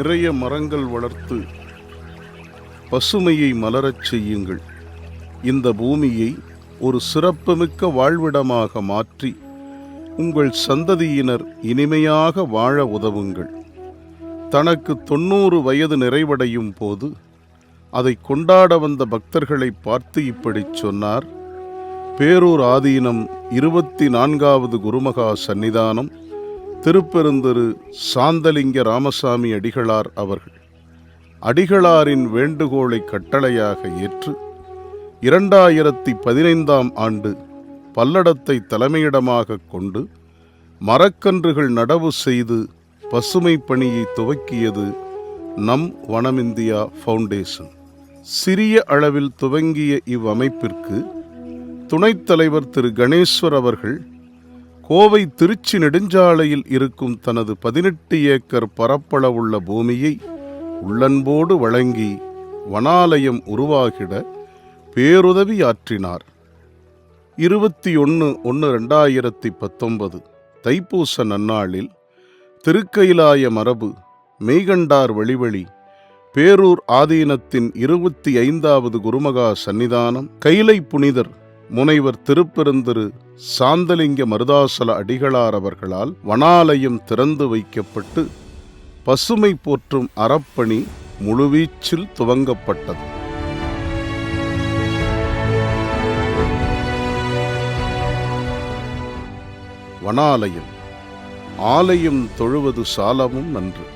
நிறைய மரங்கள் வளர்த்து பசுமையை மலரச் செய்யுங்கள். இந்த பூமியை ஒரு சிறப்புமிக்க வாழ்விடமாக மாற்றி உங்கள் சந்ததியினர் இனிமையாக வாழ உதவுங்கள். தனக்கு தொண்ணூறு வயது நிறைவடையும் போது அதை கொண்டாட வந்த பக்தர்களை பார்த்து இப்படிச் சொன்னார் பேரூர் ஆதீனம் இருபத்தி நான்காவது குருமகா சந்நிதானம் திருப்பெருந்தரு சாந்தலிங்க ராமசாமி அடிகளார் அவர்கள் அடிகளாரின் வேண்டுகோளை கட்டளையாக ஏற்று இரண்டாயிரத்தி பதினைந்தாம் ஆண்டு பல்லடத்தை தலைமையிடமாக கொண்டு மரக்கன்றுகள் நடவு செய்து பசுமை பணியை துவக்கியது நம் வனமிந்தியா ஃபவுண்டேஷன். சிறிய அளவில் துவங்கிய இவ்வமைப்பிற்கு துணைத் தலைவர் திரு கணேஸ்வர் அவர்கள் கோவை திருச்சி நெடுஞ்சாலையில் இருக்கும் தனது பதினெட்டு ஏக்கர் பரப்பளவுள்ள பூமியை உள்ளன்போடு வழங்கி வனாலயம் உருவாகிட பேருதவியாற்றினார் இருபத்தி ஒன்று ஒன்று ரெண்டாயிரத்தி பத்தொன்பது தைப்பூச நன்னாளில் திருக்கயிலாய மரபு மெய்கண்டார் வழிவழி பேரூர் ஆதீனத்தின் இருபத்தி ஐந்தாவது குருமகா சந்நிதானம் கைலை புனிதர் முனைவர் திருப்பெருந்திரு சாந்தலிங்க மருதாசல அடிகளார் அவர்களால் வனாலயம் திறந்து வைக்கப்பட்டு பசுமை போற்றும் அறப்பணி முழுவீச்சில் துவங்கப்பட்டது. வனாலயம். ஆலயம் தொழுவது சாலமும் நன்று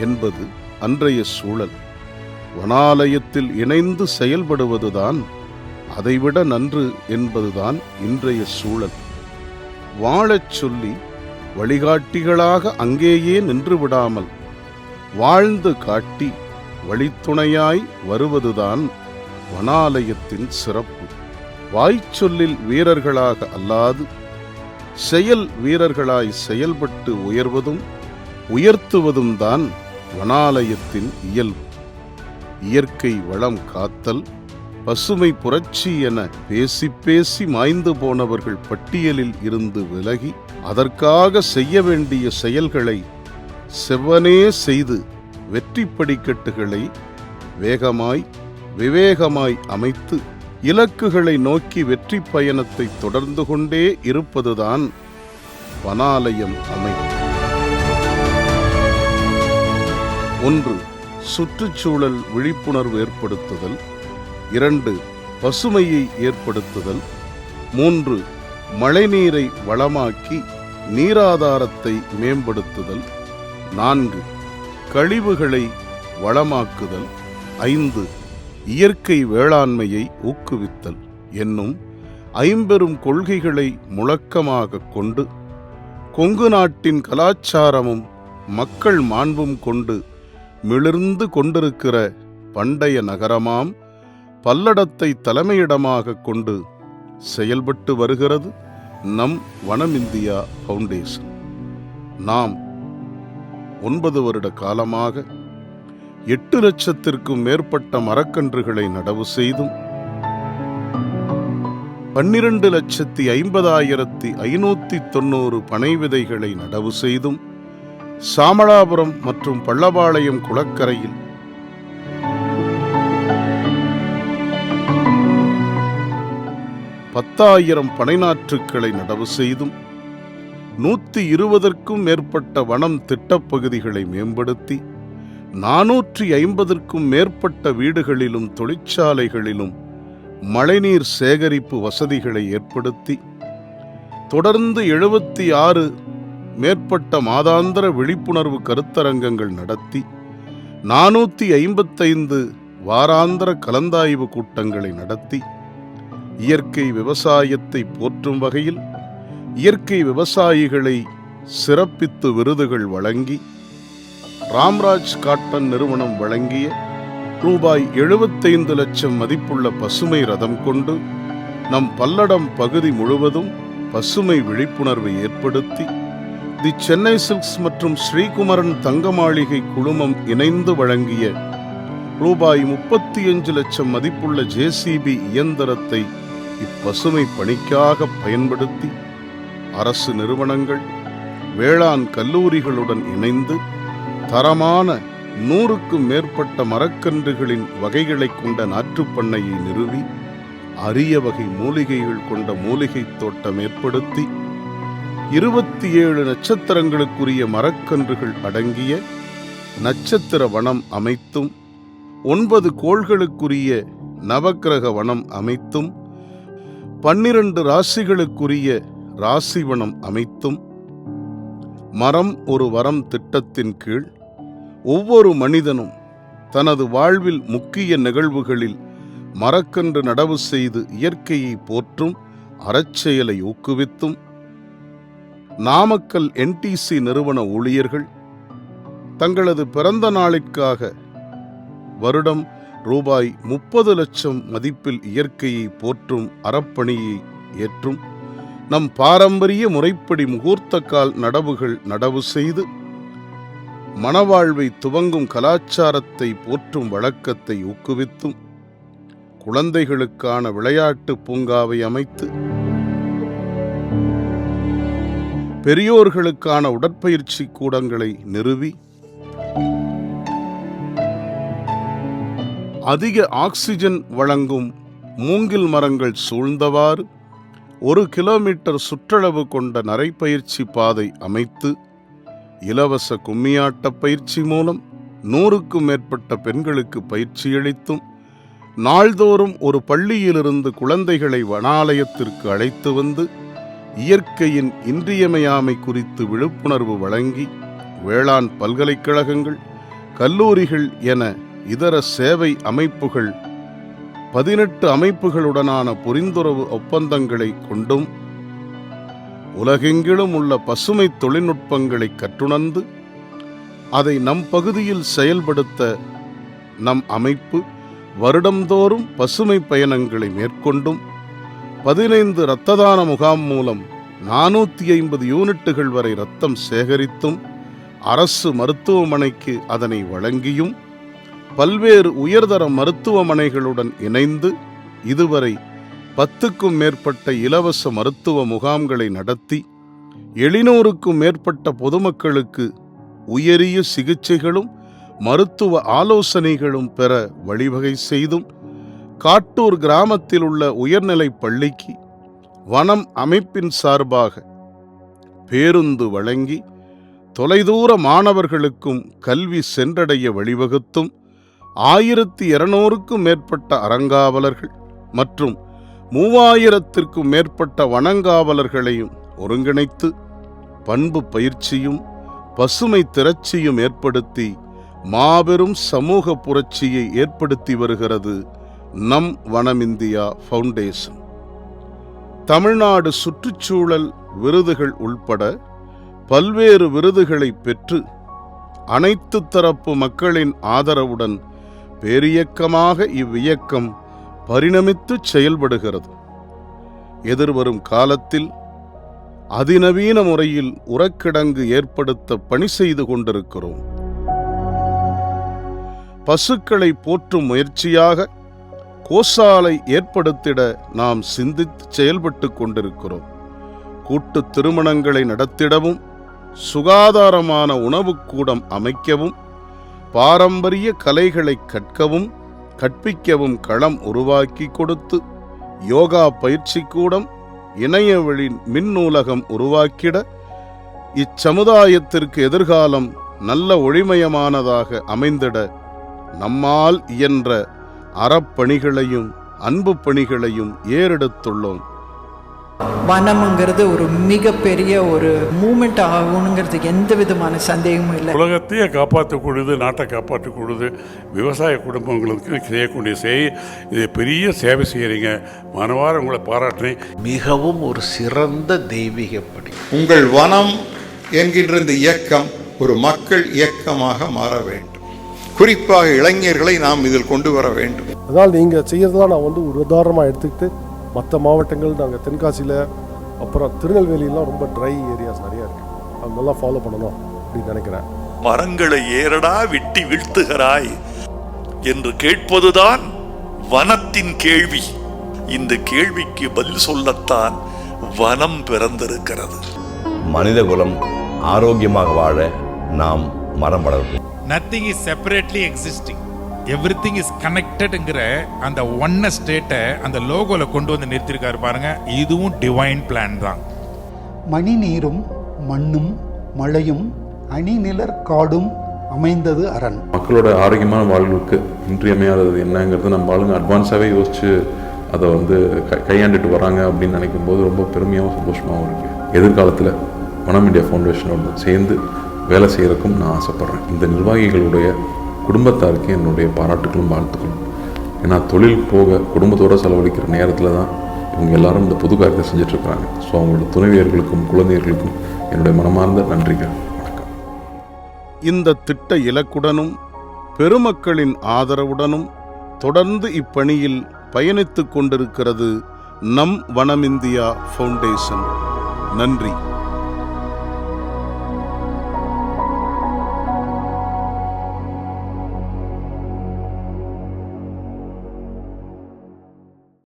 என்பது அன்றைய சூழல். வனாலயத்தில் இணைந்து செயல்படுவதுதான் அதைவிட நன்று என்பதுதான் இன்றைய சூழல். வாழச் சொல்லி வழிகாட்டிகளாக அங்கேயே நின்று விடாமல் வாழ்ந்து காட்டி வழித்துணையாய் வருவதுதான் வனாலயத்தின் சிறப்பு. வாய்ச்சொல்லில் வீரர்களாக அல்லாது செயல் வீரர்களாய் செயல்பட்டு உயர்வதும் உயர்த்துவதும் தான் வனாலயத்தின் இயல்பு. இயற்கை வளம் காத்தல் பசுமை புரட்சி என பேசி பேசி மாய்ந்து போனவர்கள் பட்டியலில் இருந்து விலகி அதற்காக செய்ய வேண்டிய செயல்களை செவ்வனே செய்து வெற்றி படிக்கட்டுகளை வேகமாய் விவேகமாய் அமைத்து இலக்குகளை நோக்கி வெற்றி பயணத்தை தொடர்ந்து கொண்டே இருப்பதுதான் வனாலயம் அமைப்பு. ஒன்று சுற்றுச்சூழல் விழிப்புணர்வு ஏற்படுத்துதல். இரண்டு பசுமையை ஏற்படுத்துதல். மூன்று மழைநீரை வளமாக்கி நீராதாரத்தை மேம்படுத்துதல். நான்கு கழிவுகளை வளமாக்குதல். ஐந்து இயற்கை வேளாண்மையை ஊக்குவித்தல் என்னும் ஐம்பெரும் கொள்கைகளை முழக்கமாக கொண்டு கொங்கு நாட்டின் கலாச்சாரமும் மக்கள் மாண்பும் கொண்டு மிளிர்ந்து கொண்டிருக்கிற பண்டைய நகரமாம் பல்லடத்தை தலைமையிடமாக கொண்டு செயல்பட்டு வருகிறது நம் வனம் இந்தியா ஃபவுண்டேஷன். நாம் ஒன்பது வருட காலமாக எட்டு லட்சத்திற்கும் மேற்பட்ட மரக்கன்றுகளை நடவு செய்தும் பன்னிரண்டு லட்சத்தி ஐம்பதாயிரத்தி ஐநூற்றி தொண்ணூறு பனை விதைகளை நடவு செய்தும் சாமளாபுரம் மற்றும் பள்ளபாளையம் குளக்கரையில் பத்தாயிரம் பனைநாற்றுக்களை நடவு செய்தும் நூத்தி இருபதற்கும் மேற்பட்ட வனம் திட்டப்பகுதிகளை மேம்படுத்தி நாநூற்றி ஐம்பதற்கும் மேற்பட்ட வீடுகளிலும் தொழிற்சாலைகளிலும் மழைநீர் சேகரிப்பு வசதிகளை ஏற்படுத்தி தொடர்ந்து எழுபத்தி ஆறு மேற்பட்ட மாதாந்திர விழிப்புணர்வு கருத்தரங்கங்கள் நடத்தி நானூற்றி ஐம்பத்தைந்து வாராந்திர கலந்தாய்வு கூட்டங்களை நடத்தி இயற்கை விவசாயத்தை போற்றும் வகையில் இயற்கை விவசாயிகளை சிறப்பித்து விருதுகள் வழங்கி ராம்ராஜ் காட்டன் நிறுவனம் வழங்கிய ரூபாய் எழுபத்தைந்து லட்சம் மதிப்புள்ள பசுமை ரதம் கொண்டு நம் பல்லடம் பகுதி முழுவதும் பசுமை விழிப்புணர்வை ஏற்படுத்தி தி சென்னை சில்க்ஸ் மற்றும் ஸ்ரீகுமரன் தங்க மாளிகை குழுமம் இணைந்து வழங்கிய ரூபாய் முப்பத்தி அஞ்சு லட்சம் மதிப்புள்ள ஜேசிபி இயந்திரத்தை இப்பசுமை பணிக்காக பயன்படுத்தி அரசு நிறுவனங்கள் வேளாண் கல்லூரிகளுடன் இணைந்து தரமான நூறுக்கும் மேற்பட்ட மரக்கன்றுகளின் வகைகளைக் கொண்ட நாற்றுப்பண்ணையை நிறுவி அரிய வகை மூலிகைகள் கொண்ட மூலிகைத் தோட்டம் ஏற்படுத்தி இருபத்தி ஏழு நட்சத்திரங்களுக்குரிய மரக்கன்றுகள் அடங்கிய நட்சத்திர வனம் அமைத்தும் ஒன்பது கோள்களுக்குரிய நவக்கிரக வனம் அமைத்தும் பன்னிரண்டு ராசிகளுக்குரிய ராசிவனம் அமைத்தும் மரம் ஒரு வரம் திட்டத்தின் கீழ் ஒவ்வொரு மனிதனும் தனது வாழ்வில் முக்கிய நிகழ்வுகளில் மரக்கன்று நடவு செய்து இயற்கையை போற்றும் அறச்செயலை ஊக்குவித்தும் நாமக்கல் என்டிசி நிறுவன ஊழியர்கள் தங்களது பிறந்த நாளிற்காக வருடம் ரூபாய் முப்பது லட்சம் மதிப்பில் இயற்கையை போற்றும் அறப்பணியை ஏற்றும். நம் பாரம்பரிய முறைப்படி முகூர்த்தக்கால் நடவுகள் நடவு செய்து மணவாழ்வை துவங்கும் கலாச்சாரத்தை போற்றும் வழக்கத்தை ஊக்குவித்தும் குழந்தைகளுக்கான விளையாட்டு பூங்காவை அமைத்து பெரியோர்களுக்கான உடற்பயிற்சி கூடங்களை நிறுவி அதிக ஆக்சிஜன் வழங்கும் மூங்கில் மரங்கள் சூழ்ந்தவாறு ஒரு கிலோமீட்டர் சுற்றளவு கொண்ட நரைப்பயிற்சி பாதை அமைத்து இலவச கும்மியாட்ட பயிற்சி மூலம் நூறுக்கும் மேற்பட்ட பெண்களுக்கு பயிற்சியளித்தும் நாள்தோறும் ஒரு பள்ளியிலிருந்து குழந்தைகளை வனாலயத்திற்கு அழைத்து வந்து இயற்கையின் இன்றியமையாமை குறித்து விழிப்புணர்வு வழங்கி வேளாண் பல்கலைக்கழகங்கள் கல்லூரிகள் என இதர சேவை அமைப்புகள் பதினெட்டு அமைப்புகளுடனான புரிந்துறவு ஒப்பந்தங்களை கொண்டும் உலகெங்கிலும் உள்ள பசுமை தொழில்நுட்பங்களை கற்றுணர்ந்து அதை நம் பகுதியில் செயல்படுத்த நம் அமைப்பு வருடந்தோறும் பசுமை பயணங்களை மேற்கொண்டும் பதினைந்து இரத்த தான முகாம் மூலம் நானூற்றி ஐம்பது யூனிட்டுகள் வரை இரத்தம் சேகரித்தும் அரசு மருத்துவமனைக்கு அதனை வழங்கியும் பல்வேறு உயர்தர மருத்துவமனைகளுடன் இணைந்து இதுவரை பத்துக்கும் மேற்பட்ட இலவச மருத்துவ முகாம்களை நடத்தி எழுநூறுக்கும் மேற்பட்ட பொதுமக்களுக்கு உயரிய சிகிச்சைகளும் மருத்துவ ஆலோசனைகளும் பெற வழிவகை செய்தும் காட்டூர் கிராமத்தில் உள்ள உயர்நிலைப் பள்ளிக்கு வனம் அமைப்பின் சார்பாக பேருந்து வழங்கி தொலைதூர மாணவர்களுக்கும் கல்வி சென்றடைய வழிவகுத்தும் ஆயிரத்தி இருநூறுக்கும் மேற்பட்ட அறங்காவலர்கள் மற்றும் மூவாயிரத்திற்கும் மேற்பட்ட வனங்காவலர்களையும் ஒருங்கிணைத்து பண்பு பயிற்சியும் பசுமை திரட்சியும் ஏற்படுத்தி மாபெரும் சமூக புரட்சியை ஏற்படுத்தி வருகிறது நம் வனம் இந்தியா ஃபவுண்டேஷன். தமிழ்நாடு சுற்றுச்சூழல் விருதுகள் உள்பட பல்வேறு விருதுகளை பெற்று அனைத்து தரப்பு மக்களின் ஆதரவுடன் பேரியக்கமாக இவ்வியக்கம் பரிணமித்து செயல்படுகிறது. எதிர்வரும் காலத்தில் அதிநவீன முறையில் உரக்கிடங்கு ஏற்படுத்த பணி செய்து கொண்டிருக்கிறோம். பசுக்களை போற்றும் முயற்சியாக கோசாலை ஏற்படுத்திட நாம் சிந்தித்து செயல்பட்டு கொண்டிருக்கிறோம். கூட்டு திருமணங்களை நடத்திடவும் சுகாதாரமான உணவுக்கூடம் அமைக்கவும் பாரம்பரிய கலைகளை கற்கவும் கற்பிக்கவும் களம் உருவாக்கி கொடுத்து யோகா பயிற்சி கூடம் இணையவழி மின் நூலகம் உருவாக்கிட இச்சமுதாயத்திற்கு எதிர்காலம் நல்ல ஒளிமயமானதாக அமைந்திட நம்மால் இயன்ற அறப்பணிகளையும் அன்பு பணிகளையும் ஏறெடுத்துள்ளோம். வனம்ங்கிறது ஒரு மிகப்பெரிய ஒரு மூமெண்ட் ஆகணுங்கிறதுக்கு எந்த விதமான சந்தேகமும் இல்லை. உலகத்தையே காப்பாற்றக்கூடியது நாட்டை காப்பாற்றக்கூடியது விவசாய குடும்பங்களுக்கு செய்யக்கூடிய செய் இது பெரிய சேவை செய்கிறீங்க மனவார உங்களை பாராட்டுறேன். மிகவும் ஒரு சிறந்த தெய்வீக பணி உங்கள் வனம் என்கின்ற இந்த இயக்கம் ஒரு மக்கள் இயக்கமாக மாற வேண்டும். குறிப்பாக இளைஞர்களை நாம் இதில் கொண்டு வர வேண்டும். அதனால் நீங்கள் செய்கிறதெல்லாம் நான் வந்து ஒரு உதாரணமாக எடுத்துக்கிட்டு மற்ற மாவட்டங்கள் நாங்கள் தென்காசியில் அப்புறம் திருநெல்வேலியெலாம் ரொம்ப ட்ரை ஏரியாஸ் நிறையா இருக்குது அதெல்லாம் ஃபாலோ பண்ணணும் அப்படின்னு நினைக்கிறேன். மரங்களை ஏறடா வெட்டி வீழ்த்துகிறாய் என்று கேட்பதுதான் வனத்தின் கேள்வி. இந்த கேள்விக்கு பதில் சொல்லத்தான் வனம் பிறந்திருக்கிறது. மனிதகுலம் ஆரோக்கியமாக வாழ நாம் மரம் வளர்ப்போம். Nothing is separately existing everything is கனெக்டட்ங்கிற அந்த ஒன்ன ஸ்டேட்டை அந்த லோகோல கொண்டு வந்து நிறுத்திருக்காரு பாருங்க. இதுவும் டிவைன் பிளான் தான். மணி நீரும் மண்ணும் மழையும் அணிநிலர் காடும் அமைந்தது அரண். மக்களோட ஆரோக்கியமான வாழ்வுக்கு இன்றியமையாதது என்னங்கிறது நம்ம ஆளுங்க அட்வான்ஸாகவே யோசிச்சு அதை வந்து க கையாண்டுட்டு வராங்க அப்படின்னு நினைக்கும் போது ரொம்ப பெருமையாகவும் சந்தோஷமாகவும் இருக்கு. எதிர்காலத்தில் வனம் இந்தியா ஃபவுண்டேஷனோட சேர்ந்து வேலை செய்யறதுக்கும் நான் ஆசைப்பட்றேன். இந்த நிர்வாகிகளுடைய குடும்பத்தாருக்கு என்னுடைய பாராட்டுகளும் வாழ்த்துக்களும். ஏன்னா தொழில் போக குடும்பத்தோடு செலவழிக்கிற நேரத்தில் தான் இவங்க எல்லாரும் இந்த புது காரியத்தை செஞ்சுட்டு இருக்காங்க ஸோ அவங்களோட துணைவியர்களுக்கும் குழந்தையர்களுக்கும் என்னுடைய மனமார்ந்த நன்றிகள். வணக்கம். இந்த திட்ட இலக்குடனும் பெருமக்களின் ஆதரவுடனும் தொடர்ந்து இப்பணியில் பயணித்துக் கொண்டிருக்கிறது நம் வனமிந்தியா ஃபவுண்டேஷன். நன்றி.